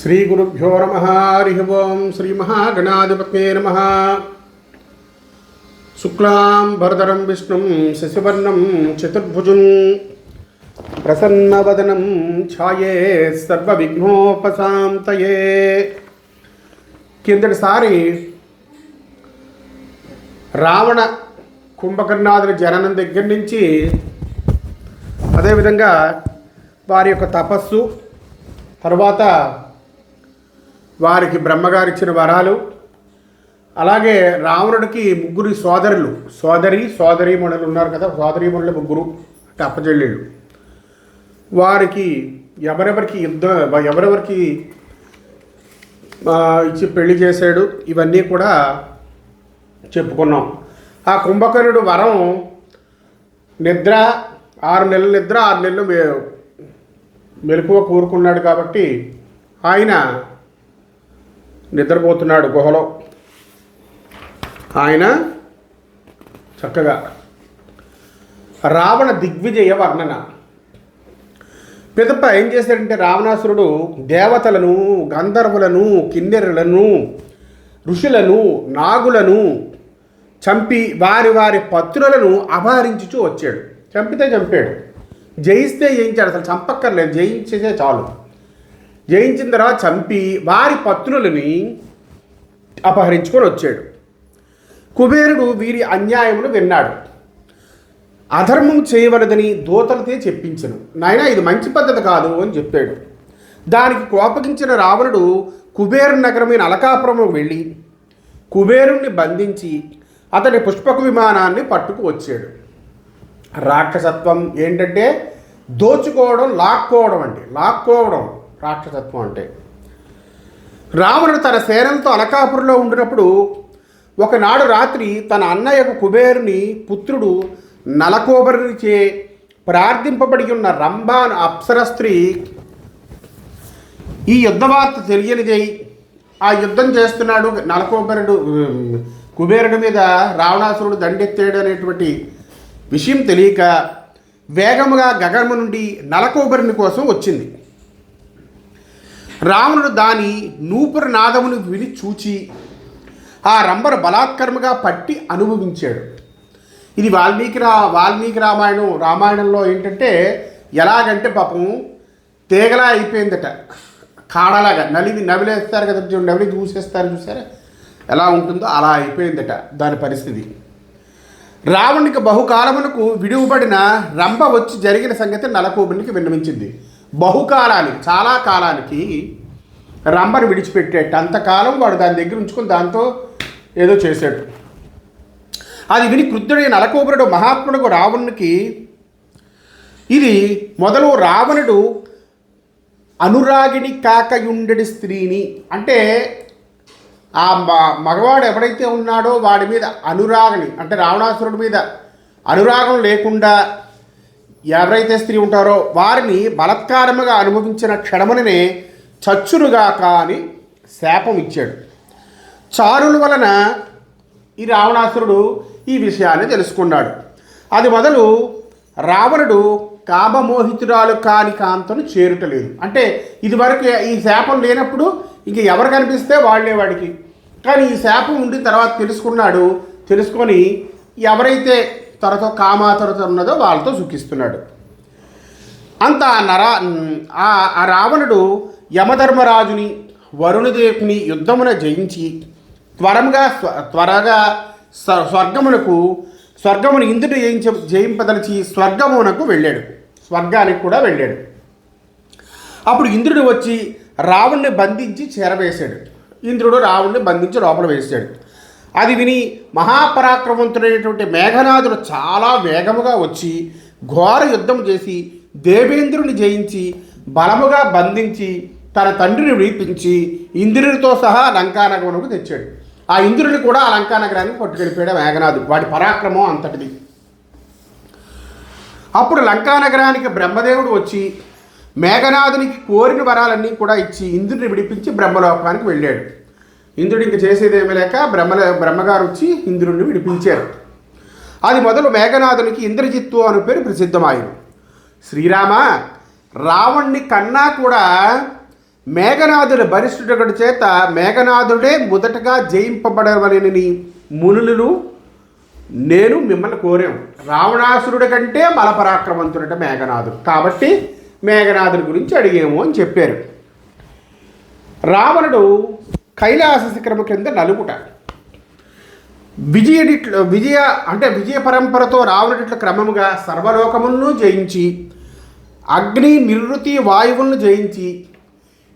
శ్రీ గురుభ్యో నమ హరి ఓం శ్రీ మహాగణాధిపతే నమ. శుక్లాం భరదరం విష్ణుం శశివర్ణం చతుర్భుజం ప్రసన్నవదనం ఛాయే సర్వవిఘ్నోపశాంతయే. కిందటిసారి రావణ కుంభకర్ణాదుల జననం దగ్గర నుంచి అదేవిధంగా వారి యొక్క తపస్సు తర్వాత వారికి బ్రహ్మగారు ఇచ్చిన వరాలు. అలాగే రావణుడికి ముగ్గురు సోదరులు. సోదరి సోదరీమణులు ఉన్నారు కదా సోదరీమణులు ముగ్గురు అంటే అప్పచెల్లెళ్ళు. వారికి ఎవరెవరికి యుద్ధం ఎవరెవరికి ఇచ్చి పెళ్ళి చేశాడు ఇవన్నీ కూడా చెప్పుకున్నాం. ఆ కుంభకర్ణుడు వరం నిద్ర ఆరు నెలల నిద్ర ఆరు నెలలు మెలకువ కోరుకున్నాడు కాబట్టి ఆయన నిద్రపోతున్నాడు గుహలో. ఆయన చక్కగా రావణ దిగ్విజయ వర్ణన. పిదప ఏం చేశాడంటే రావణాసురుడు దేవతలను గంధర్వులను కిన్నెరులను ఋషులను నాగులను చంపి వారి వారి పత్రులను అపహరించుచూ వచ్చాడు. చంపితే చంపాడు. జయిస్తే జయించాడు అసలు చంపక్కర్లేదు. జయించేసే చాలు. జయించిన తర్వాత చంపి వారి పత్రులని అపహరించుకొని వచ్చాడు. కుబేరుడు వీరి అన్యాయమును విన్నాడు. అధర్మం చేయవలదని దూతలతే చెప్పించను. నాయన ఇది మంచి పద్ధతి కాదు అని చెప్పాడు. దానికి కోపగించిన రావణుడు కుబేరు నగరమైన అలకాపురం వెళ్ళి కుబేరుణ్ణి బంధించి అతని పుష్పక విమానాన్ని పట్టుకు వచ్చాడు. రాక్షసత్వం ఏంటంటే దోచుకోవడం లాక్కోవడం అండి. లాక్కోవడం. రాక్షసత్వం అంటే. రావణుడు తన సేనంతో అలకాపురంలో ఉండినప్పుడు ఒకనాడు రాత్రి తన అన్నయ్యకు కుబేరుని పుత్రుడు నలకోబరునిచే ప్రార్థింపబడి ఉన్న రంభాన్ అప్సర స్త్రీ ఈ యుద్ధ వార్త తెలియనిదై. ఆ యుద్ధం చేస్తున్నాడు నలకోబరుడు కుబేరుడి మీద రావణాసురుడు దండెత్తాడు అనేటువంటి విషయం తెలియక వేగముగా గగనము నుండి నలకోబరుని కోసం వచ్చింది. రావణుడు దాని నూపుర నాదమును విని చూచి ఆ రంబర బలాత్కర్మగా పట్టి అనుభవించాడు. ఇది వాల్మీకి రా వాల్మీకి రామాయణం రామాయణంలో ఏంటంటే ఎలాగంటే పాపం తీగలా అయిపోయిందట. కాడలాగా నలివి నవిలేస్తారు కదా చూడండి, నవిలి చూసేస్తారు చూసారా? ఎలా ఉంటుందో అలా అయిపోయిందట దాని పరిస్థితి. రావణునికి బహుకాలమునకు విడువబడిన రంభ వచ్చి జరిగిన సంగతి నలకూబునికి విన్నవించింది. బహుకాలానికి చాలా కాలానికి రంభను విడిచిపెట్టేట. అంతకాలం వాడు దాని దగ్గర ఉంచుకొని దాంతో ఏదో చేశాడు. అది విని క్రుద్ధుడైన నలకోబరుడు మహాత్ముడు రావణునికి ఇది మొదలు రావణుడు అనురాగిణి కాకయుండడి స్త్రీని. అంటే ఆ మగవాడు ఎవడైతే ఉన్నాడో వాడి మీద అనురాగని అంటే రావణాసురుడి మీద అనురాగం లేకుండా ఎవరైతే స్త్రీ ఉంటారో వారిని బలత్కారముగా అనుభవించిన క్షణముననే చచ్చునుగాక అని శాపం ఇచ్చాడు. చారుల వలన ఈ రావణాసురుడు ఈ విషయాన్ని తెలుసుకున్నాడు. అది మొదలు రావణుడు కామమోహితురాలు కాని కాంతను చేరుటలేదు. అంటే ఇదివరకు ఈ శాపం లేనప్పుడు ఇంక ఎవరు కనిపిస్తే వాళ్ళే వాడికి. కానీ ఈ శాపం ఉండి తర్వాత తెలుసుకున్నాడు. తెలుసుకొని ఎవరైతే తనతో కామాతరత ఉన్నదో వాళ్ళతో సుఖిస్తున్నాడు. అంత నరా నర ఆ ఆ రావణుడు యమధర్మరాజుని వరుణదేవుని యుద్ధమున జయించి త్వరముగా స్వ- త్వరగా స్వ- స్వర్గమునకు స్వర్గమును ఇంద్రుడు జయించ జయింపదలిచి స్వర్గమునకు వెళ్ళాడు. స్వర్గానికి కూడా వెళ్ళాడు. అప్పుడు ఇంద్రుడు వచ్చి రావణ్ణి బంధించి చేరవేశాడు. ఇంద్రుడు రావణ్ణి బంధించి లోపల వేశాడు. అది విని మహాపరాక్రమవంతుడైనటువంటి మేఘనాథుడు చాలా వేగముగా వచ్చి ఘోర యుద్ధం చేసి దేవేంద్రుని జయించి బలముగా బంధించి తన తండ్రిని విడిపించి ఇంద్రునితో సహా లంకానగరమునకు తెచ్చాడు. ఆ ఇంద్రుని కూడా ఆ లంకానగరానికి పట్టుకెళ్ళిపోయాడు మేఘనాథుడు. వాడి పరాక్రమం అంతటిది. అప్పుడు లంకానగరానికి బ్రహ్మదేవుడు వచ్చి మేఘనాథునికి కోరిన వరాలన్నీ కూడా ఇచ్చి ఇంద్రుని విడిపించి బ్రహ్మలోకానికి వెళ్ళాడు. ఇంద్రుడు ఇంక చేసేదేమీ లేక బ్రహ్మ బ్రహ్మగారు వచ్చి ఇంద్రుడిని విడిపించారు. అది మొదలు మేఘనాథునికి ఇంద్రజిత్తు అను పేరు ప్రసిద్ధమాయింది శ్రీరామ రావణ్ణి కన్నా కూడా మేఘనాథుడు బలిష్ఠుడొకటి చేత మేఘనాథుడే మొదటగా జయింపబడవలెనని మునులను నేను మిమ్మల్ని కోరాం. రావణాసురుడి కంటే బలపరాక్రమంతుడట మేఘనాథుడు. కాబట్టి మేఘనాథుడి గురించి అడిగాము అని చెప్పారు. రావణుడు కైలాస శిఖరము కింద నలుగుట విజయడిట్లో విజయ అంటే విజయ పరంపరతో రావణుడిట్ల క్రమముగా సర్వలోకములను జయించి అగ్ని నిర్వృతి వాయువులను జయించి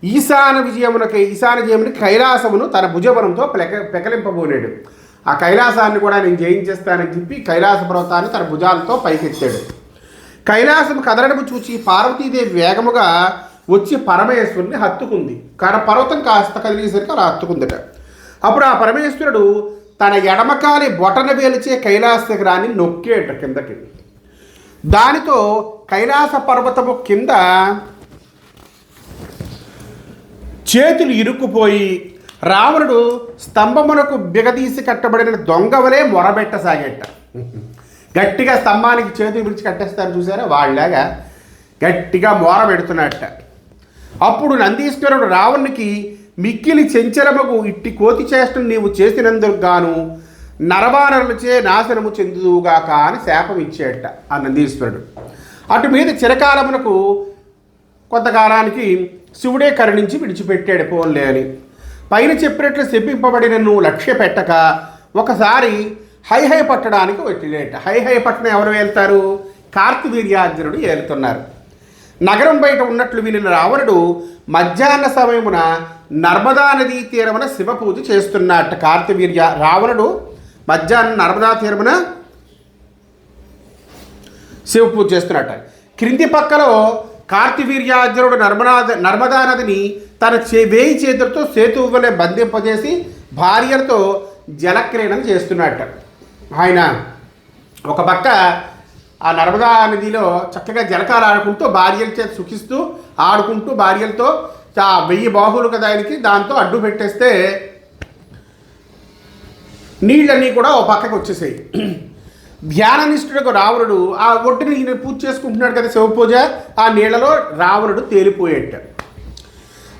ఈశాన విజయమునకై ఈశాన జయమునికి కైలాసమును తన భుజబలంతో పెక పెకలింపబోనాడు. ఆ కైలాసాన్ని కూడా నేను జయించేస్తానని చెప్పి కైలాస పర్వతాన్ని తన భుజాలతో పైకెత్తాడు. కైలాసం కదలడము చూచి పార్వతీదేవి వేగముగా వచ్చి పరమేశ్వరుని హత్తుకుంది. కర పర్వతం కాస్త కదిలేసరికి అలా హత్తుకుందట. అప్పుడు ఆ పరమేశ్వరుడు తన ఎడమకాలి బొటన వేలిచే కైలాస శిఖరాన్ని నొక్కేట కిందకి. దానితో కైలాస పర్వతము కింద చేతులు ఇరుక్కుపోయి రావణుడు స్తంభమునకు బిగదీసి కట్టబడిన దొంగవలే మొరబెట్టసాగేట. గట్టిగా స్తంభానికి చేతులు విడిచి కట్టేస్తారు చూసారా? వాళ్ళలాగా గట్టిగా మోర పెడుతున్నట్ట. అప్పుడు నందీశ్వరుడు రావణునికి మిక్కిలి చెంచలమకు ఇట్టి కోతి చేష్టను నీవు చేసినందుకు గాను నరవానరులచే నాశనము చెందుదుగాక అని శాపం ఇచ్చేట ఆ నందీశ్వరుడు. అటు మీద చిరకాలమునకు కొంతకాలానికి శివుడే కరుణించి విడిచిపెట్టాడు పోన్లే అని. పైన చెప్పినట్లు శప్పింపబడిన నువ్వు లక్ష్య పెట్టక ఒకసారి హైహై పట్టడానికి వచ్చిలేట హైహై పట్టణం ఎవరు వెళ్తారు కార్తివీర్యార్జునుడు ఏలుతున్నారు. నగరం బయట ఉన్నట్లు వినిన రావణుడు మధ్యాహ్న సమయమున నర్మదా నదీ తీరమున శివ పూజ చేస్తున్నట్ట కార్తవీర్య రావణుడు. మధ్యాహ్నం నర్మదా తీరమున శివ పూజ చేస్తున్నట్ట క్రింది పక్కలో కార్తివీర్యార్జునుడు నర్మదా నర్మదా నదిని తన చే వేయి చేతులతో సేతు వలె బంధింపజేసి భార్యలతో జలక్రీడన చేస్తున్నట్ట ఆయన ఒక పక్క ఆ నర్మదా నదిలో చక్కగా జలకాలు ఆడుకుంటూ భార్యల చేత సుఖిస్తూ ఆడుకుంటూ భార్యలతో ఆ వెయ్యి బాహువులు కదా ఆయనకి దాంతో అడ్డు పెట్టేస్తే నీళ్ళన్నీ కూడా ఓ పక్కకు వచ్చేసాయి. ధ్యాననిష్ఠుడకు రావణుడు ఆ ఒడ్డుని ఈయన పూజ చేసుకుంటున్నాడు కదా శివపూజ ఆ నీళ్ళలో రావణుడు తేలిపోయేట.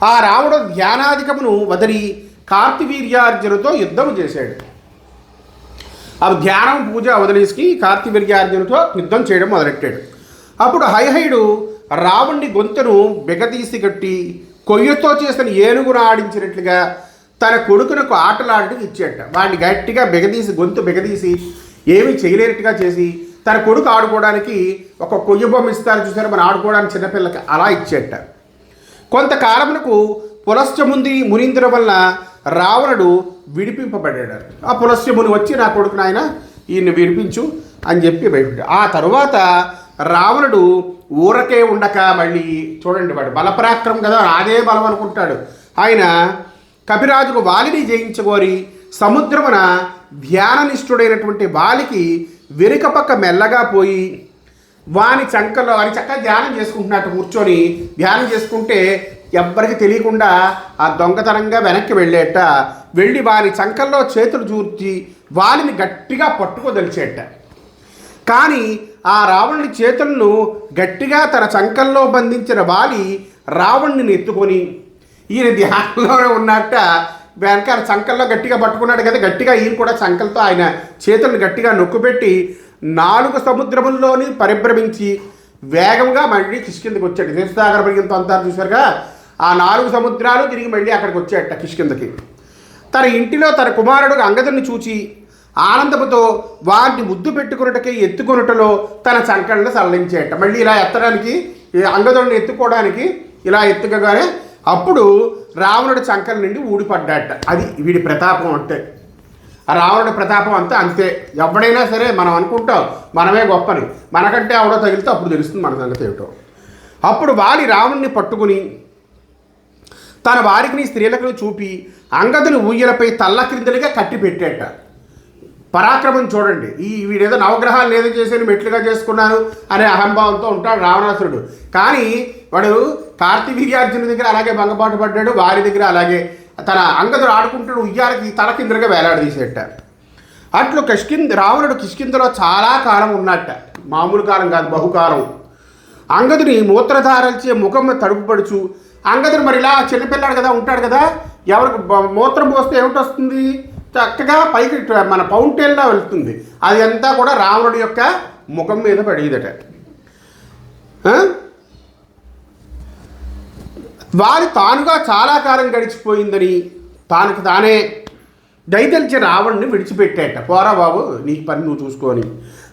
ఆ రావణుడు ధ్యానాధికమును వదిలి కార్తివీర్యార్జునుతో యుద్ధము చేశాడు. ఆ ధ్యానం పూజ వదిలేసి కార్తివీర్యార్జునుతో యుద్ధం చేయడం మొదలెట్టాడు. అప్పుడు హైహయుడు రావణ్ణి గొంతును బిగతీసి కట్టి కొయ్యతో చేసిన ఏనుగును ఆడించినట్లుగా తన కొడుకునకు ఆటలాడటం ఇచ్చేట. వాడిని గట్టిగా బిగదీసి గొంతు బిగదీసి ఏమీ చేయలేనట్టుగా చేసి తన కొడుకు ఆడుకోవడానికి ఒక కొయ్య బొమ్మ ఇస్తారు చూసారు? మనం ఆడుకోవడానికి చిన్నపిల్లకి అలా ఇచ్చేట. కొంతకాలమునకు పులశ్చముంది మునీంద్ర వల్ల రావణుడు విడిపింపబడ్డాడు. ఆ పులస్యముని వచ్చి నా కొడుకు నాయన ఈయన్ని విడిపించు అని చెప్పి బయట ఆ తరువాత రావణుడు ఊరకే ఉండక మళ్ళీ చూడండి వాడు బలపరాక్రమం కదా అదే బలం అనుకుంటాడు. ఆయన కపిరాజుకు వాలిని జయించగోరి సముద్రమున ధ్యాననిష్ఠుడైనటువంటి వాలికి వెనుక పక్క మెల్లగా పోయి వాని చంకలో వాని చక్కగా ధ్యానం చేసుకుంటున్నట్టు కూర్చొని ధ్యానం చేసుకుంటే ఎవ్వరికి తెలియకుండా ఆ దొంగతనంగా వెనక్కి వెళ్ళేట. వెళ్ళి వారి చంకల్లో చేతులు చూర్చి వాలిని గట్టిగా పట్టుకోదలిచేట. కానీ ఆ రావణుని చేతులను గట్టిగా తన చంకల్లో బంధించిన వాలి రావణ్ణిని ఎత్తుకొని ఈయన ధ్యానంలో ఉన్నట్ట. వెనకాల చంకల్లో గట్టిగా పట్టుకున్నాడు కదా గట్టిగా ఈయన కూడా చంకలతో ఆయన చేతులను గట్టిగా నొక్కుపెట్టి నాలుగు సముద్రముల్లోని పరిభ్రమించి వేగంగా మళ్ళీ కిష్కిందకి వచ్చాడు. తీర్థసాగర పర్యంతం అంతా చూశారుగా. ఆ నాలుగు సముద్రాలు తిరిగి మళ్ళీ అక్కడికి వచ్చాడట కిష్కిందకి తన ఇంటిలో తన కుమారుడు అంగదుని చూచి ఆనందముతో వారిని ముద్దు పెట్టుకున్నటకే ఎత్తుకొనుటలో తన సంకలను సరళించేట మళ్ళీ ఇలా ఎత్తడానికి ఈ అంగదుడిని ఎత్తుకోవడానికి ఇలా ఎత్తుకగానే అప్పుడు రావణుడి చంకల నుండి ఊడిపడ్డాట. అది వీడి ప్రతాపం అంటే ఆ రావణుడి ప్రతాపం అంతా అంతే. ఎవడైనా సరే మనం అనుకుంటాం మనమే గొప్పని. మనకంటే ఎవడో తగిలితే అప్పుడు తెలుస్తుంది మన సంగతి ఏమిటో. అప్పుడు వాలి రావణ్ణి పట్టుకుని తన వారికి స్త్రీలకు చూపి అంగదులు ఊయలపై తల్ల క్రిందలుగా కట్టి పెట్టేట. పరాక్రమం చూడండి. ఈ వీడేదో నవగ్రహాలు ఏదో చేశాను మెట్లుగా చేసుకున్నాను అనే అహంభావంతో ఉంటాడు రావణాసురుడు. కానీ వాడు కార్తివీర్యార్జున దగ్గర అలాగే భంగపాటు పడ్డాడు వారి దగ్గర అలాగే తన అంగదుడు ఆడుకుంటాడు ఉయ్యాలకి తల కిందలుగా వేలాడదీసేట అట్లు కిష్కింద రావణుడు కిష్కిందలో చాలా కాలం ఉన్నట్ట. మామూలు కాలం కాదు బహుకాలం. అంగదుని మూత్రధారల్చే ముఖం తడుపుపడుచు. అంగదుడు మరి ఇలా చిన్నపిల్లాడు కదా ఉంటాడు కదా. ఎవరికి మూత్రం పోస్తే ఏమిటి వస్తుంది చక్కగా పైకి మన పౌంటైన్లా వెళ్తుంది. అది అంతా కూడా రావణుడి యొక్క ముఖం మీద పడేదట. వారి తానుగా చాలా కాలం గడిచిపోయిందని తానుకు తానే దయతలిచి రావణ్ణి విడిచిపెట్టాట. పోరా బాబు నీ పని నువ్వు చూసుకొని.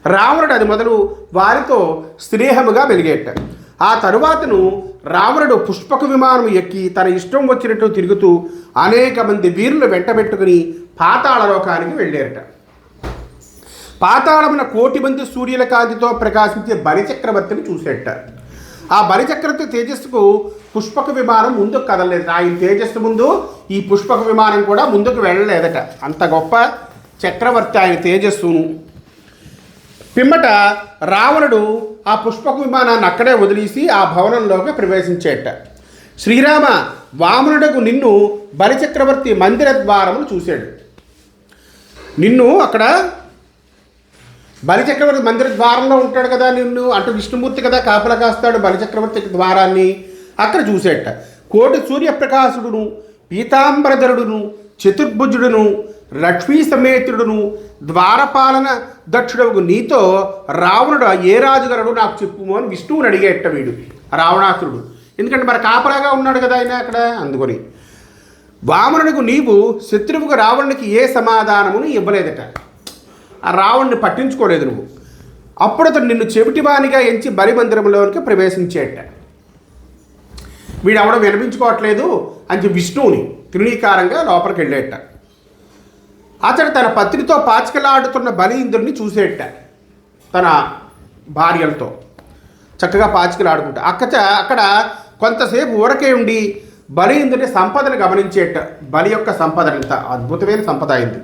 రావణుడు అది మొదలు వారితో స్నేహముగా వెలిగేట్టాడు ఆ తరువాతను రావణుడు పుష్పక విమానం ఎక్కి తన ఇష్టం వచ్చినట్టు తిరుగుతూ అనేక మంది వీరులు వెంటబెట్టుకుని పాతాళలోకానికి వెళ్ళారట. పాతాళమున కోటి మంది సూర్యుల కాంతితో ప్రకాశించే బలిచక్రవర్తిని చూసేట. ఆ బలిచక్రవర్తి తేజస్సుకు పుష్పక విమానం ముందుకు కదలలేదు. ఆయన తేజస్సు ముందు ఈ పుష్పక విమానం కూడా ముందుకు వెళ్ళలేదట. అంత గొప్ప చక్రవర్తి ఆయన తేజస్సును. పిమ్మట రావణుడు ఆ పుష్పక విమానాన్ని అక్కడే వదిలేసి ఆ భవనంలోకి ప్రవేశించేట. శ్రీరామ వామనుడకు నిన్ను బలిచక్రవర్తి మందిర ద్వారమును చూశాడు. నిన్ను అక్కడ బలిచక్రవర్తి మందిర ద్వారంలో ఉంటాడు కదా నిన్ను అంటూ విష్ణుమూర్తి కదా కాపలా కాస్తాడు బలిచక్రవర్తి ద్వారాన్ని అక్కడ చూసేట. కోటి సూర్యప్రకాశుడును పీతాంబరధరుడును చతుర్భుజుడును లక్ష్మీ సమేతుడును ద్వారపాలన దక్షుడవు నీతో రావణుడు ఏ రాజుగారుడు నాకు చెప్పుము అని విష్ణువుని అడిగేట వీడు రావణాసురుడు. ఎందుకంటే మరి కాపలాగా ఉన్నాడు కదా ఆయన అక్కడ? అందుకొని. వామనుడికి నీవు శత్రువుకు రావణునికి ఏ సమాధానమును ఇవ్వలేదట. ఆ రావణ్ణి పట్టించుకోలేదు నువ్వు. అప్పుడు అతను నిన్ను చెవిటివానిగా ఎంచి బలిమందిరంలోనికి ప్రవేశించేట. వీడు అవడం వినిపించుకోవట్లేదు అని చెప్పి విష్ణువుని త్రిణీకారంగా లోపలికి వెళ్ళేట అతడు తన పత్రితో పాచికలాడుతున్న బలి ఇంద్రుడిని చూసేట తన భార్యలతో. చక్కగా పాచికలాడుకుంటా. అక్కచ అక్కడ కొంతసేపు ఊరకే ఉండి బలి ఇంద్రుని సంపదను గమనించేట. బలి యొక్క సంపద ఎంత అద్భుతమైన సంపద అయింది.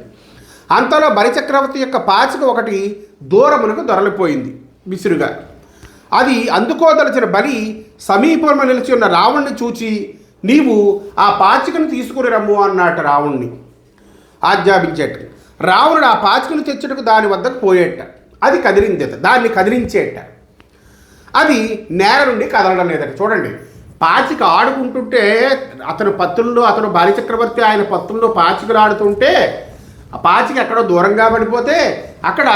అంతలో బలిచక్రవర్తి యొక్క పాచిక ఒకటి దూరమునకు దొరలిపోయింది విసురుగా. అది అందుకోదలచిన బలి సమీపంలో నిలిచి ఉన్న రావణ్ణి చూచి నీవు ఆ పాచికను తీసుకుని రమ్ము అన్నట రావణ్ణి. ఆజ్ఞాపించేట. రావణుడు ఆ పాచికను తెచ్చుటకు దాని వద్దకు పోయేట. అది కదిలిందేట. దాన్ని కదిలించేట. అది నేల నుండి కదలడం లేదట. చూడండి. పాచిక ఆడుకుంటుంటే అతను పత్తుల్లో అతను బాలిచక్రవర్తి ఆయన పత్తుల్లో పాచికలు ఆడుతుంటే ఆ పాచిక ఎక్కడో దూరంగా పడిపోతే అక్కడ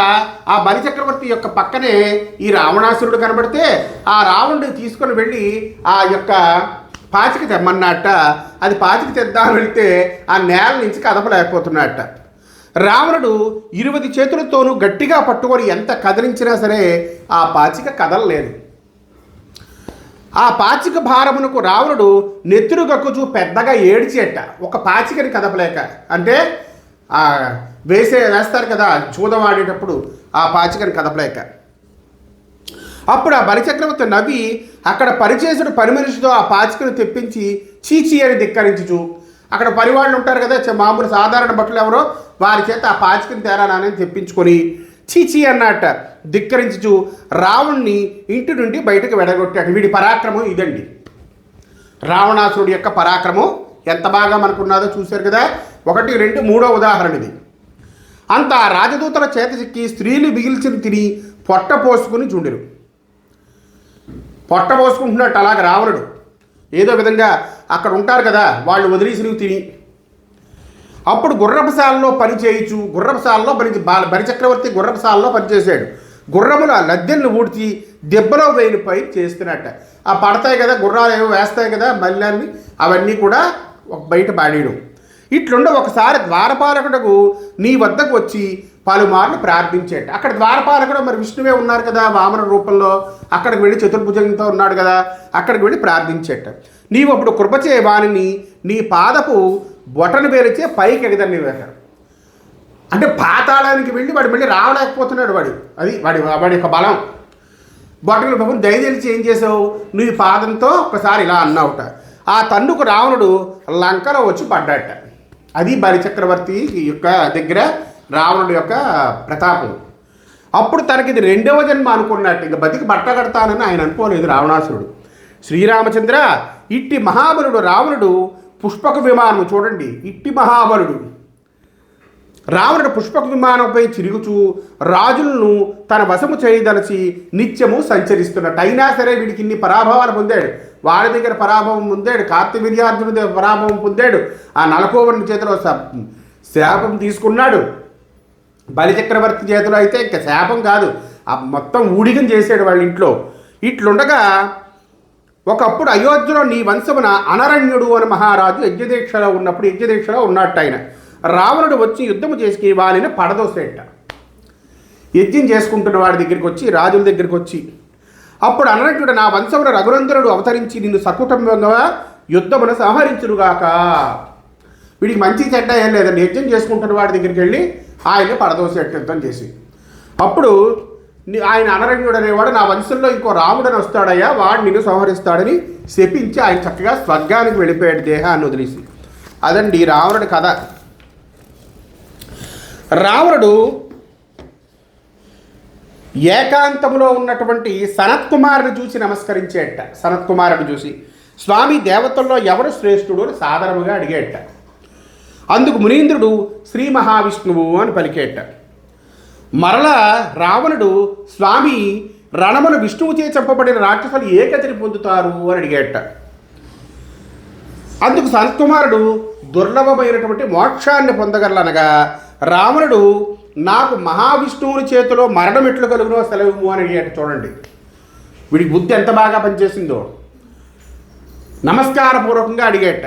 ఆ బలిచక్రవర్తి యొక్క పక్కనే ఈ రావణాసురుడు కనబడితే ఆ రావణుడు తీసుకొని వెళ్ళి ఆ యొక్క పాచిక తెమ్మన్నట్ట అది పాచిక తెద్దామని వెళితే ఆ నేల నుంచి కదపలేకపోతున్నట్ట రావణుడు ఇరువది చేతులతోనూ గట్టిగా పట్టుకొని ఎంత కదిలించినా సరే ఆ పాచిక కదలలేదు. ఆ పాచిక భారమునకు రావణుడు నెత్తురు గక్కుచూ పెద్దగా ఏడ్చేట. ఒక పాచికని కదపలేక. అంటే వేసే వేస్తారు కదా చూదం ఆడేటప్పుడు ఆ పాచికని కదపలేక. అప్పుడు ఆ బలిచక్రవర్తి నవ్వి అక్కడ పరిచేసుడు పని మనిషితో ఆ పాచికను తెప్పించి చీచీ అని ధిక్కరించుచు. అక్కడ పనివాళ్ళు ఉంటారు కదా మామూలు సాధారణ భటులు ఎవరో వారి చేత ఆ పాచికను తేరానని తెప్పించుకొని చీచి అన్నట్ట ధిక్కరించుచు రావణ్ణి ఇంటి నుండి బయటకు వెడగొట్టాడు. వీడి పరాక్రమం ఇదండి. రావణాసురుడి యొక్క పరాక్రమం ఎంత బాగా మనకున్నదో చూశారు కదా. ఒకటి రెండు మూడో ఉదాహరణ ఇది. అంత రాజదూతల చేత చిక్కి స్త్రీలు మిగిల్చిన తిని పొట్ట పోసుకుని చూడరు పొట్టబోసుకుంటున్నట్టు అలాగ రావణుడు. ఏదో విధంగా అక్కడ ఉంటారు కదా వాళ్ళు వదిలేసినవి తిని. అప్పుడు గుర్రపశాలలో పని చేయించు గుర్రపశాలలో పని బరిచక్రవర్తి గుర్రపశాలలో పనిచేశాడు గుర్రముల లద్దెలను ఊడ్చి దెబ్బలో వేలిపై చేస్తున్నట్ట. ఆ పడతాయి కదా గుర్రాలు ఏవో వేస్తాయి కదా మల్లెల్ని అవన్నీ కూడా బయట పాడేయడం. ఇట్లుండ ఒకసారి ద్వారపాలకుడకు నీ వద్దకు వచ్చి పలుమార్లు ప్రార్థించేట. అక్కడ ద్వారపాలకుడు మరి విష్ణువే ఉన్నారు కదా వామన రూపంలో. అక్కడికి వెళ్ళి చతుర్భుజంతో ఉన్నాడు కదా అక్కడికి వెళ్ళి ప్రార్థించేట. నీవు అప్పుడు కృపచే వాణిని నీ పాదపు బొటను వేరిచే పైకి ఎగదని వేశారు అంటే పాతాళానికి వెళ్ళి వాడు మళ్ళీ రావలేకపోతున్నాడు వాడు. అది వాడి వాడి యొక్క బలం. బొటను బాబు దయచేసి ఏం చేసావు? నీ పాదంతో ఒకసారి ఇలా అన్నావుట. ఆ తన్నుకు రావణుడు లంకలో వచ్చి పడ్డాట. అది బలిచక్రవర్తి యొక్క దగ్గర రావణుడి యొక్క ప్రతాపం. అప్పుడు తనకి ఇది రెండవ జన్మ అనుకున్నట్టు ఇక బతికి బట్ట కడతానని ఆయన అనుకోలేదు రావణాసురుడు. శ్రీరామచంద్ర ఇట్టి మహాబలుడు రావణుడు పుష్పక విమానం చూడండి ఇట్టి మహాబలుడు. రావణుడు పుష్పక విమానంపై చిరుగుచూ రాజులను తన వశము చేయదలచి నిత్యము సంచరిస్తున్నట్టు. అయినా సరే వీడికి ఇన్ని పరాభవాలు పొందాడు. వాడి దగ్గర పరాభవం పొందాడు. కార్తవీర్యార్జునుడి దగ్గర పరాభవం పొందాడు. ఆ నలకోవరుని చేతిలో శాపం తీసుకున్నాడు. బలిచక్రవర్తి చేతిలో అయితే ఇంకా శాపం కాదు. ఆ మొత్తం ఊడిగం చేసాడు వాళ్ళ ఇంట్లో. ఇట్లుండగా ఒకప్పుడు అయోధ్యలో నీ వంశమున అనరణ్యుడు అని మహారాజు యజ్ఞదీక్షలో ఉన్నప్పుడు యజ్ఞదీక్షలో ఉన్నట్టు ఆయన. రావణుడు వచ్చి యుద్ధము చేసి వాళ్ళని పడదోసేట. యజ్ఞం చేసుకుంటున్న వాడి దగ్గరికి వచ్చి రాజుల దగ్గరికి వచ్చి అప్పుడు అనరణ్యుడు నా వంశమున రఘునందనుడు అవతరించి నిన్ను సకుటుంబంగా యుద్ధమును సంహరించుడుగాక వీడికి మంచి చెడ్డ ఏం లేదండి యజ్ఞం చేసుకుంటున్న వాడి దగ్గరికి వెళ్ళి ఆయన పడదోసేట యుద్ధం చేసి. అప్పుడు ఆయన అనరణ్యుడు అనేవాడు నా వంశంలో ఇంకో రాముడని వస్తాడయ్యా వాడు నిన్ను సంహరిస్తాడని శపించి ఆయన చక్కగా స్వర్గానికి వెళ్ళిపోయాడు దేహాన్ని వదిలేసి. అదండి రావణుడి కథ. రావణుడు ఏకాంతములో ఉన్నటువంటి సనత్ కుమారుని చూసి నమస్కరించేట. శనత్కుమారుని చూసి స్వామి దేవతల్లో ఎవరు శ్రేష్ఠుడు? అని సాధారణంగా అడిగేట. అందుకు మునీంద్రుడు శ్రీ మహావిష్ణువు అని పలికేట. మరలా రావణుడు స్వామి రణమును విష్ణువు చే చెప్పబడిన రాక్షసులు ఏ గతిని పొందుతారు? అని అడిగేట. అందుకు సనత్కుమారుడు దుర్లభమైనటువంటి మోక్షాన్ని పొందగలనగా రావణుడు నాకు మహావిష్ణువుని చేతిలో మరణం ఎట్లు కలుగునో సెలవు అని అడిగాడు. చూడండి. వీడి బుద్ధి ఎంత బాగా పనిచేసిందో. నమస్కారపూర్వకంగా అడిగేట.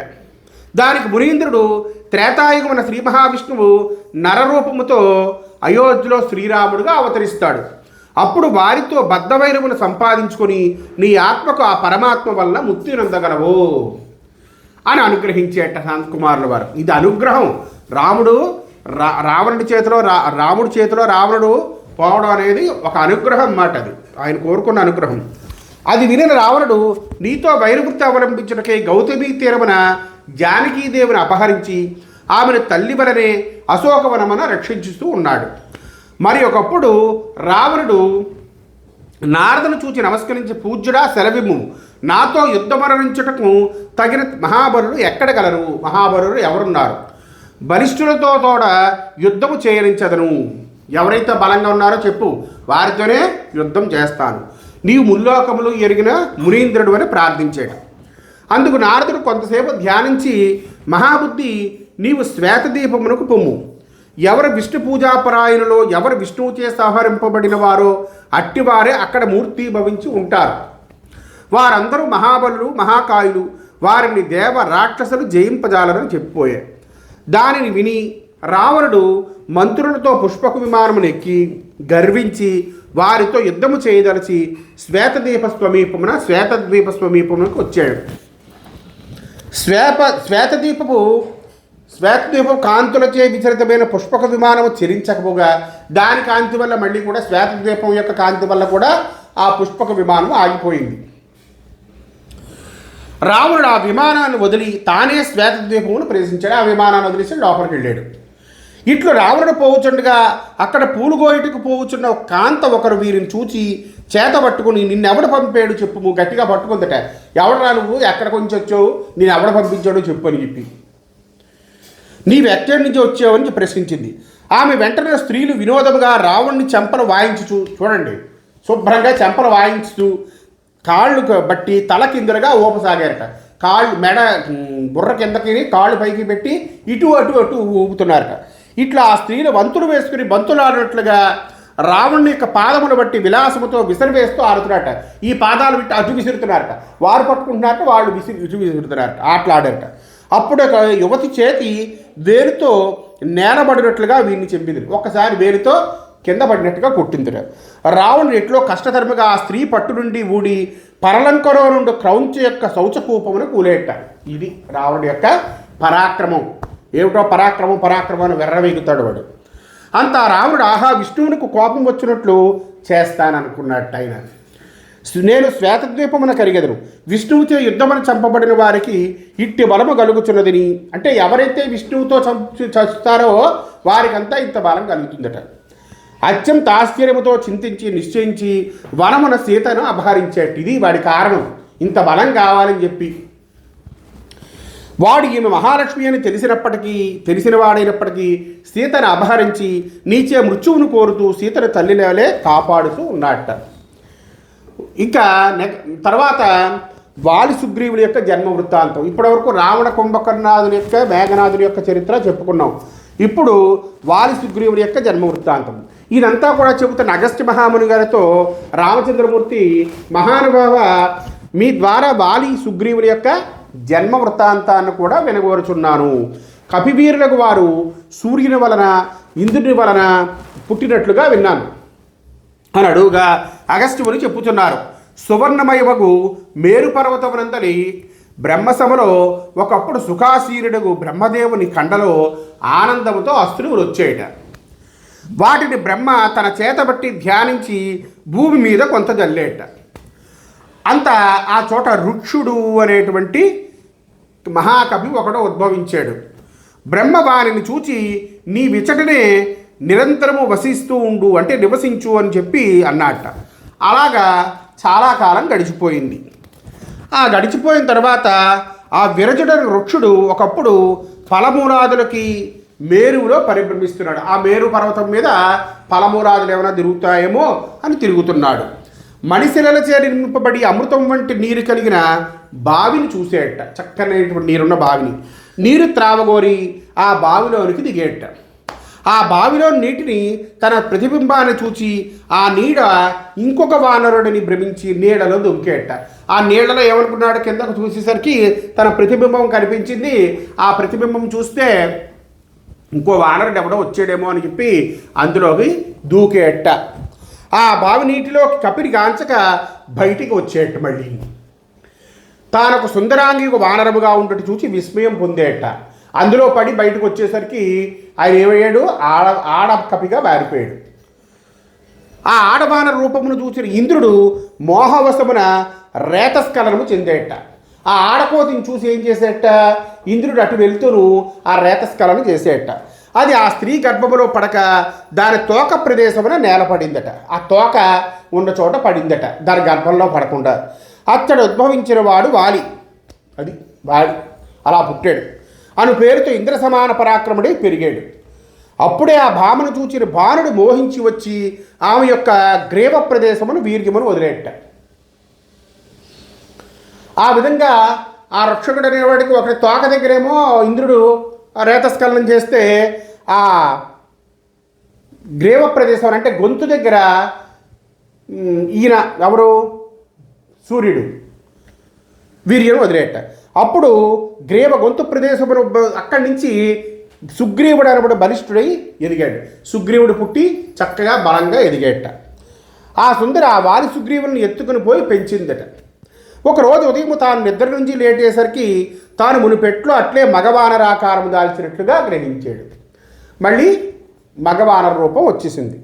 దానికి మునీంద్రుడు త్రేతాయుగమైన శ్రీ మహావిష్ణువు నరరూపముతో అయోధ్యలో శ్రీరాముడుగా అవతరిస్తాడు. అప్పుడు వారితో బద్ధవైరమును సంపాదించుకొని నీ ఆత్మకు ఆ పరమాత్మ వల్ల ముక్తి నందగలవు అని అనుగ్రహించేట శాంతకుమారుల వారు. ఇది అనుగ్రహం. రాముడు రా రావణుడి చేతిలో రా రాముడి చేతిలో రావణుడు పోవడం అనేది ఒక అనుగ్రహం మాట అది. ఆయన కోరుకున్న అనుగ్రహం. అది వినిన రావణుడు నీతో వైరవృత్తి అవలంబించుటకై గౌతమీ తీరమున జానకీదేవిని అపహరించి ఆమెను తల్లి వలనే అశోకవనమున రక్షించుతూ ఉన్నాడు. మరి ఒకప్పుడు రావణుడు నారదును చూచి నమస్కరించి పూజ్యుడా సెలవిమ్ము నాతో యుద్ధమరణించుటకు తగిన మహాబరుడు ఎక్కడ గలరు? మహాబలులు ఎవరున్నారు? బలిష్ఠులతో తోడ యుద్ధము చేయనించదను. ఎవరైతే బలంగా ఉన్నారో చెప్పు వారితోనే యుద్ధం చేస్తాను. నీవు ముల్లోకములు ఎరిగిన మునీంద్రుడు అని ప్రార్థించాడు అందుకు నారదుడు కొంతసేపు ధ్యానించి మహాబుద్ధి నీవు శ్వేతదీపమునకు పొమ్ము. ఎవరు విష్ణు పూజాపరాయణలో ఎవరు విష్ణువుచే సంహరింపబడిన వారో అట్టివారే అక్కడ మూర్తి భవించి ఉంటారు. వారందరూ మహాబలులు మహాకాయులు వారిని దేవ రాక్షసులు జయింపజాలని చెప్పిపోయారు. దానిని విని రావణుడు మంత్రులతో పుష్పక విమానమును ఎక్కి గర్వించి వారితో యుద్ధము చేయదలిచి శ్వేతదీప స్వమీపమున శ్వేతద్వీప స్వమీపమునకు వచ్చాడు. శ్వేప శ్వేతదీపపు శ్వేతద్వీపం కాంతులచే విచరితమైన పుష్పక విమానము చెరించకపోగా దాని కాంతి వల్ల మళ్ళీ కూడా శ్వేతద్వీపం యొక్క కాంతి వల్ల కూడా ఆ పుష్పక విమానం ఆగిపోయింది. రావణుడు ఆ విమానాన్ని వదిలి తానే శ్వేతద్వీపమును ప్రవేశించాడు. ఆ విమానాన్ని వదిలేసి లోపలికి వెళ్ళాడు ఇట్లు రావణుడు పోవుచుండగా అక్కడ పూలుగోయిటకు పోవుచున్న ఒక కాంత ఒకరు వీరిని చూచి చేత పట్టుకుని నిన్నెవడు పంపాడు చెప్పుము గట్టిగా పట్టుకుందట. ఎవడరా నువ్వు? ఎక్కడ కొంచెం వచ్చావు? నేను ఎవడ పంపించాడో చెప్పు అని చెప్పి. నీవు ఎక్కడి నుంచి వచ్చావని ప్రశ్నించింది. ఆమె వెంటనే స్త్రీలు వినోదముగా రావణ్ణి చెంపలు వాయించుచు చూడండి శుభ్రంగా చెంపలు వాయించుతూ కాళ్ళు బట్టి తల కిందలుగా ఊపసాగారట. కాళ్ళు మెడ బుర్ర కిందకి కాళ్ళు పైకి పెట్టి ఇటు అటు అటు ఊపుతున్నారట. ఇట్లా ఆ స్త్రీలు వంతులు వేసుకుని బంతులాడినట్లుగా రావణుని యొక్క పాదమును బట్టి విలాసముతో విసిరివేస్తూ ఆడుతున్నారట. ఈ పాదాలు విట్టి అటు విసురుతున్నారట. వారు పట్టుకుంటున్నారట వాళ్ళు విసిరి ఇటు విసురుతున్నారట. ఆటలాడారట. అప్పుడు ఒక యువతి చేతి వేలుతో నేలబడినట్లుగా వీరిని చెప్పింది ఒక్కసారి వేలుతో కింద పడినట్టుగా కొట్టిందిట రావణుడు ఎట్లో కష్టతరముగా ఆ స్త్రీ పట్టు నుండి ఊడి పరలంకరో నుండి క్రౌంచ యొక్క శౌచకూపమును కూలేట ఇది రావణుడి యొక్క పరాక్రమం. ఏమిటో పరాక్రమం పరాక్రమం అని వెర్రవేగుతాడు వాడు. అంత రాముడు ఆహా విష్ణువునికి కోపం వచ్చినట్లు చేస్తాననుకున్నట్టు ఆయన నేను శ్వేతద్వీపమున కరిగెదను. విష్ణువుతో యుద్ధమని చంపబడిన వారికి ఇట్టి బలము కలుగుచున్నదని. అంటే ఎవరైతే విష్ణువుతో చంపు చస్తారో వారికంతా ఇంత బలం కలుగుతుందట. అత్యంత ఆశ్చర్యముతో చింతించి నిశ్చయించి వనమున సీతను అపహరించేట్టు. ఇది వాడి కారణం. ఇంత బలం కావాలని చెప్పి. వాడు ఈమె మహాలక్ష్మి అని తెలిసినప్పటికీ తెలిసిన వాడైనప్పటికీ సీతను అపహరించి నీచే మృత్యువును కోరుతూ సీతను తల్లినేలే కాపాడుతూ ఉన్నాడట. ఇంకా తర్వాత వాలి సుగ్రీవుడి యొక్క జన్మ వృత్తాంతం ఇప్పటివరకు రావణ కుంభకర్ణాదుని యొక్క మేఘనాథుని యొక్క చరిత్ర చెప్పుకున్నాం. ఇప్పుడు వాలి సుగ్రీవుడి యొక్క జన్మ వృత్తాంతం ఇదంతా కూడా చెబుతున్న అగస్త్య మహాముని గారితో రామచంద్రమూర్తి మహానుభావ మీ ద్వారా వాలి సుగ్రీవుని యొక్క జన్మ వృత్తాంతాన్ని కూడా వినగోరుచున్నాను. కపివీరులకు వారు సూర్యుని వలన ఇంద్రుని వలన పుట్టినట్లుగా విన్నాను. అని అడుగుగా అగస్త్యముని చెప్పుచున్నారు సువర్ణమయమగు మేరు పర్వతమునందలి బ్రహ్మసభలో ఒకప్పుడు సుఖాసీనుడు బ్రహ్మదేవుని కండలో ఆనందముతో అస్త్రువులు వచ్చేయట వాటిని బ్రహ్మ తన చేతబట్టి ధ్యానించి భూమి మీద కొంత జల్లేట. అంత ఆ చోట రుక్షుడు అనేటువంటి మహాకవి ఒకడు ఉద్భవించాడు. బ్రహ్మ వారిని చూచి నీ విచటనే నిరంతరము వసిస్తూ ఉండు అంటే నివసించు అని చెప్పి అన్నట్ట అలాగా చాలా కాలం గడిచిపోయింది. ఆ గడిచిపోయిన తర్వాత ఆ విరజడ వృక్షుడు ఒకప్పుడు ఫలమూలాదులకి మేరువులో పరిభ్రమిస్తున్నాడు. ఆ మేరు పర్వతం మీద ఫలమూలాదులు ఏమైనా తిరుగుతాయేమో అని తిరుగుతున్నాడు. మణిశిలలచే నిర్మింపబడి అమృతం వంటి నీరు కలిగిన బావిని చూసేట. చక్కనైనటువంటి నీరున్న బావిని. నీరు త్రావగోరి ఆ బావిలోనికి దిగేట. ఆ బావిలో నీటిని తన ప్రతిబింబాన్ని చూచి ఆ నీడ ఇంకొక వానరుడిని భ్రమించి నీడలో దొరికేట ఆ నీడలో ఏమనుకున్నాడు? కిందకు చూసేసరికి తన ప్రతిబింబం కనిపించింది. ఆ ప్రతిబింబం చూస్తే ఇంకో వానరుడు ఎవడో వచ్చాడేమో అని చెప్పి అందులోకి దూకేట. ఆ బావి నీటిలో కపిరి గాంచక బయటికి వచ్చేట మళ్ళీ. తానొక సుందరాంగి ఒక వానరముగా ఉండటం చూసి విస్మయం పొందేట. అందులో పడి బయటకు వచ్చేసరికి ఆయన ఏమయ్యాడు? ఆడ ఆడ కపిగా మారిపోయాడు ఆ ఆడవాన రూపమును చూసిన ఇంద్రుడు మోహవశమున రేతస్కలనము చెందేట. ఆ ఆడకోతిని చూసి ఏం చేసేట? ఇంద్రుడు అటు వెళ్తూను ఆ రేతస్కలను చేసేట. అది ఆ స్త్రీ గర్భములో పడక దాని తోక ప్రదేశమున నేలపడిందట. ఆ తోక ఉన్న చోట పడిందట దాని గర్భంలో పడకుండా. అతడు ఉద్భవించిన వాడు వాలి. అది వాలి. అలా పుట్టాడు. అను పేరుతో ఇంద్ర సమాన పరాక్రముడై పెరిగాడు. అప్పుడే ఆ భామను చూచిన బాణుడు మోహించి వచ్చి ఆమె యొక్క గ్రేవ ప్రదేశమును వీర్యమును వదిలేట. ఆ విధంగా ఆ రక్షకుడు అనేవాడికి ఒకటి తోక దగ్గరేమో ఇంద్రుడు ఆ రేతస్కలనం చేస్తే ఆ గ్రేవ ప్రదేశం అంటే గొంతు దగ్గర ఈయన ఎవరు? సూర్యుడు. వీర్యం వదిలేట అప్పుడు గ్రేవ గొంతు ప్రదేశమును అక్కడి నుంచి సుగ్రీవుడు అనబడి బలిష్ఠుడై ఎదిగాడు. సుగ్రీవుడు పుట్టి చక్కగా బలంగా ఎదిగేట. ఆ సుందర ఆ వాలి సుగ్రీవుని ఎత్తుకుని పోయి పెంచిందట. ఒకరోజు ఉదయం తాను నిద్ర నుంచి లేటేసరికి తాను మునిపెట్లో అట్లే మగవానరాకారం దాల్చినట్లుగా గ్రహించాడు. మళ్ళీ మగవానర రూపం వచ్చేసింది.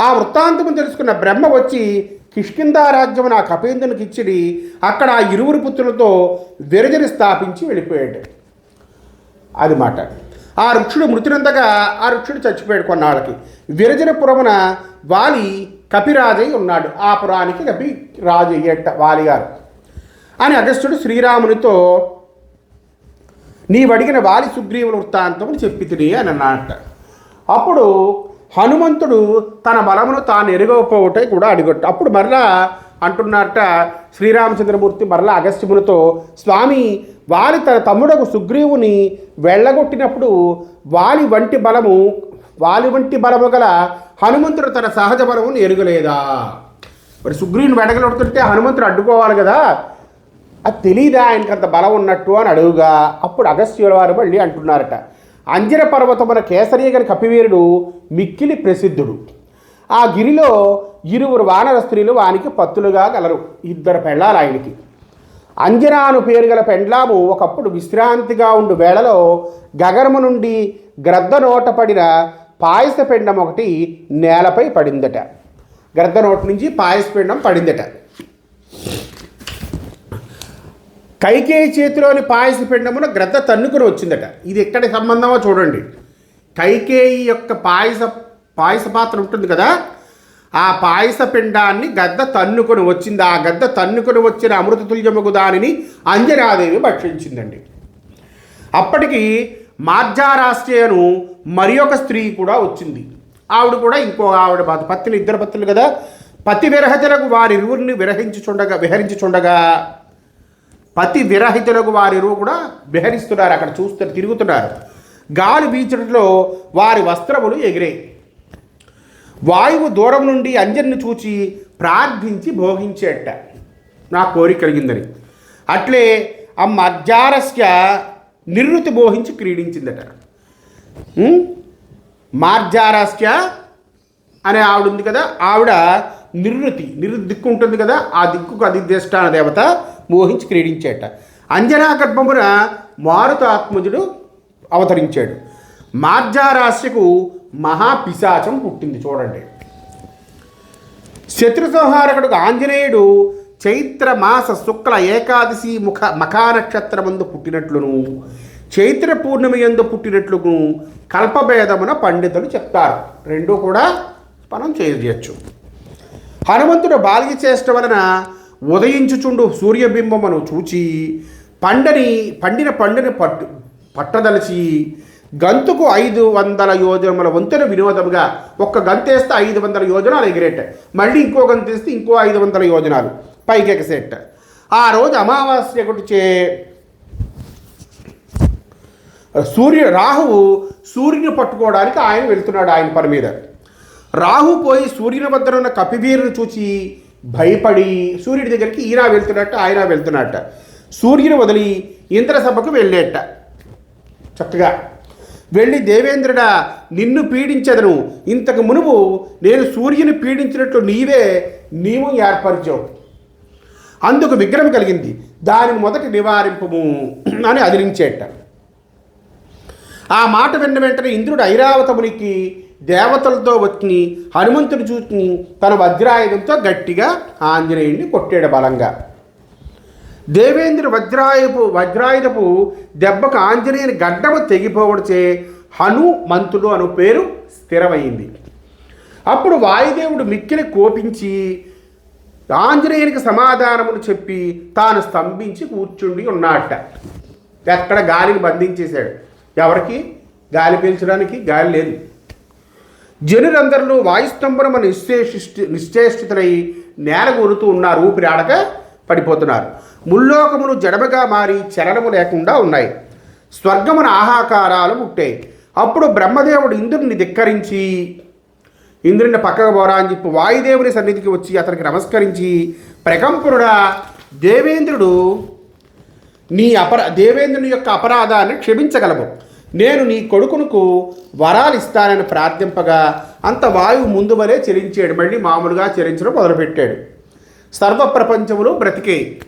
ఆ వృత్తాంతము తెలుసుకున్న బ్రహ్మ వచ్చి కిష్కిందారాజ్యం నా కపేంద్రునికి ఇచ్చిడి అక్కడ ఆ ఇరువురు పుత్రులతో విరజని స్థాపించి వెళ్ళిపోయాడు. అది మాట. ఆ వృక్షుడు మృతినందగా ఆ వృక్షుడు చచ్చిపోయాడు కొన్నాళ్ళకి. విరజనపురమున వాలి కపిరాజై ఉన్నాడు. ఆ పురానికి కపి రాజు అయ్యేట వాలి గారు. అని అగస్త్యుడు శ్రీరామునితో నీవడిగిన వాలి సుగ్రీవుల వృత్తాంతం చెప్పి తిని అని అన్నట్ట అప్పుడు హనుమంతుడు తన బలమును తాను ఎరగకపోవటే కూడా అడిగట్టు అప్పుడు మరలా అంటున్నట్ట శ్రీరామచంద్రమూర్తి మరలా అగస్త్యమునితో స్వామి వాలి తన తమ్ముడకు సుగ్రీవుని వెళ్ళగొట్టినప్పుడు వాలి వంటి బలము వాలి వంటి బలము గల హనుమంతుడు తన సహజ బలమును ఎరుగలేదా? మరి సుగ్రీవుని వెడగలొడుతుంటే హనుమంతుడు అడ్డుకోవాలి కదా అది తెలీదా? ఆయనకి అంత బలం ఉన్నట్టు అని అడుగుగా. అప్పుడు అగస్త్యుల వారు మళ్ళీ అంటున్నారట అంజన పర్వతమున కేసరియగని కపివీరుడు మిక్కిలి ప్రసిద్ధుడు. ఆ గిరిలో ఇరువురు వానర స్త్రీలు వానికి పత్తులుగా గలరు. ఇద్దరు పెళ్ళాలు ఆయనకి. అంజనాను పేరు గల పెండ్లాము ఒకప్పుడు విశ్రాంతిగా ఉండు వేళలో గగనము నుండి గ్రద్ద నోట పడిన పాయస పిండం ఒకటి నేలపై పడిందట. గ్రద్ద నోట నుంచి పాయస పిండం పడిందట. కైకేయి చేతిలోని పాయస పిండమున గ్రద్ద తన్నుకుని వచ్చిందట. ఇది ఎక్కడి సంబంధమో చూడండి. కైకేయి యొక్క పాయస పాయస పాత్ర ఉంటుంది కదా? ఆ పాయస పిండాన్ని గద్ద తన్నుకొని వచ్చింది. ఆ గద్ద తన్నుకొని వచ్చిన అమృత తుల్యముగు దానిని అంజనాదేవి భక్షించిందండి. అప్పటికి మార్జారాష్ట్రియను మరి ఒక స్త్రీ కూడా వచ్చింది. ఆవిడ కూడా ఇంకో ఆవిడ ప- పత్తులు ఇద్దరు పత్తులు కదా? పతి విరహితులకు వారిరువురిని విరహించుచుండగా విహరించుచుండగా పతి విరహితులకు వారిరు కూడా విహరిస్తున్నారు. అక్కడ చూస్తారు తిరుగుతున్నారు. గాలి బీచడంలో వారి వస్త్రములు ఎగిరాయి వాయువు దూరం నుండి అంజన్ను చూచి ప్రార్థించి భోగించేట. నా కోరిక కలిగిందని. అట్లే ఆ మర్జారస్య నిర్వృతి మోహించి క్రీడించిందట. మార్జారాస్య అనే ఆవిడ ఉంది కదా. ఆవిడ నిర్వృతి నిరుదిక్కు ఉంటుంది కదా. ఆ దిక్కుకు అధిదేష్టాన దేవత. మోహించి క్రీడించేట. అంజనా గర్భమున మారుతాత్మజుడు అవతరించాడు. మార్జారాస్యకు మహాపిశాచం పుట్టింది చూడండి. శత్రు సంహారకుడు ఆంజనేయుడు చైత్ర మాస శుక్ల ఏకాదశి ముఖ మఖా నక్షత్రమందు పుట్టినట్లును చైత్ర పూర్ణిమ ఎందు పుట్టినట్లును కల్పభేదమున పండితులు చెప్తారు. రెండూ కూడా మనం చేయవచ్చు హనుమంతుడు బాల్య చేష్ట వలన ఉదయించుచుండు సూర్యబింబమును చూచి పండని పండిన పండుని పట్టు పట్టదలిచి గంతుకు ఐదు వందల యోజనముల వంతెన వినోదముగా ఒక్క గంతేస్తే ఐదు వందల యోజనాలు ఎగిరేట. మళ్ళీ ఇంకో గంతేస్తే ఇంకో ఐదు వందల యోజనాలు. పైకి ఎగసేట ఆ రోజు అమావాస్య చే సూర్య రాహువు సూర్యుని పట్టుకోవడానికి ఆయన వెళ్తున్నాడు ఆయన పని మీద. రాహు పోయి సూర్యుని వద్ద ఉన్న కపివీరుని చూచి భయపడి సూర్యుడి దగ్గరికి ఈయన వెళ్తున్నట్టు ఆయన వెళ్తున్నట్ట. సూర్యుని వదిలి ఇంద్రసభకు వెళ్ళేట. చక్కగా. వెళ్ళి దేవేంద్రుడా నిన్ను పీడించదను. ఇంతకు మునుపు నేను సూర్యుని పీడించినట్లు నీవే నీవు ఏర్పరిచావు. అందుకు విగ్రహం కలిగింది. దానిని మొదటి నివారింపము అని అదిలించేట. ఆ మాట విన్న వెంటనే ఇంద్రుడు ఐరావతమునికి దేవతలతో వచ్చి హనుమంతుడు చూసి తన వజ్రాయుధంతో గట్టిగా ఆంజనేయుడిని కొట్టాడు బలంగా. దేవేంద్ర వజ్రాయుపు వజ్రాయుధపు దెబ్బకు ఆంజనేయుని గడ్డము తెగిపోవడచే హనుమంతుడు అను పేరు స్థిరమైంది. అప్పుడు వాయుదేవుడు మిక్కిలి కోపించి ఆంజనేయునికి సమాధానమును చెప్పి తాను స్తంభించి కూర్చుండి ఉన్నట్ట ఎక్కడ గాలిని బంధించేశాడు. ఎవరికి? గాలి పీల్చడానికి గాలి లేదు. జనులందరూ వాయుస్తంభనము నిశ్చేషిష్టి నిశ్చేష్టితులై నేల ఉన్నారు ఊపిరాడక పడిపోతున్నారు. ముల్లోకములు జడమగా మారి చలనము లేకుండా ఉన్నాయి. స్వర్గమున ఆహాకారాలు పుట్టాయి అప్పుడు బ్రహ్మదేవుడు ఇంద్రుని ధిక్కరించి ఇంద్రుని పక్కకు పోరా అని చెప్పి వాయుదేవుని సన్నిధికి వచ్చి అతనికి నమస్కరించి ప్రకంపురుడా దేవేంద్రుడు నీ అపర దేవేంద్రుని యొక్క అపరాధాన్ని క్షమించగలవు. నేను నీ కొడుకునకు వరాలు ఇస్తానని ప్రార్థింపగా అంత వాయువు ముందు వలె చెరించాడు మళ్ళీ మామూలుగా చెరించడం మొదలుపెట్టాడు. సర్వప్రపంచములు బ్రతికే.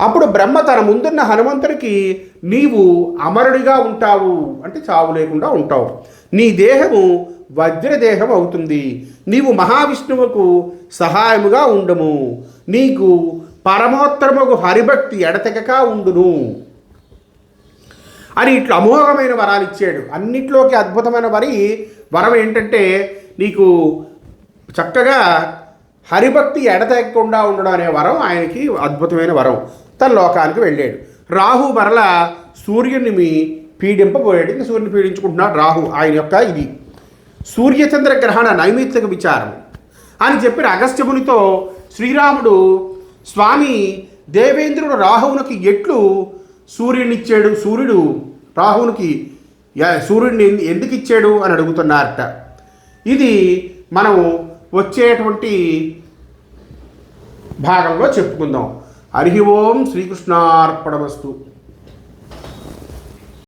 అప్పుడు బ్రహ్మ తన ముందున్న హనుమంతుడికి నీవు అమరుడిగా ఉంటావు అంటే చావు లేకుండా ఉంటావు. నీ దేహము వజ్రదేహం అవుతుంది. నీవు మహావిష్ణువుకు సహాయముగా ఉండము. నీకు పరమోత్తరముకు హరిభక్తి ఎడతెగక ఉండును. అని ఇట్లా అమోఘమైన వరాలు ఇచ్చాడు. అన్నిట్లోకి అద్భుతమైన వరి వరం ఏంటంటే నీకు చక్కగా హరిభక్తి ఎడతెగకుండా ఉండడం అనే వరం ఆయనకి అద్భుతమైన వరం. తన లోకానికి వెళ్ళాడు. రాహు మరల సూర్యుని మీ పీడింపబోయాడు. ఇంకా సూర్యుని పీడించుకుంటున్నాడు రాహు ఆయన యొక్క ఇది. సూర్యచంద్ర గ్రహణ నైమిత్తిక విచారం అని చెప్పిన అగస్త్యమునితో శ్రీరాముడు స్వామి దేవేంద్రుడు రాహువునికి ఎట్లు సూర్యునిచ్చాడు? సూర్యుడు రాహువునికి యా- సూర్యుడిని ఎందుకు ఇచ్చాడు అని అడుగుతున్నారట. ఇది మనం వచ్చేటువంటి భాగంలో చెప్పుకుందాం. హరి ఓం శ్రీకృష్ణార్పణమస్తు.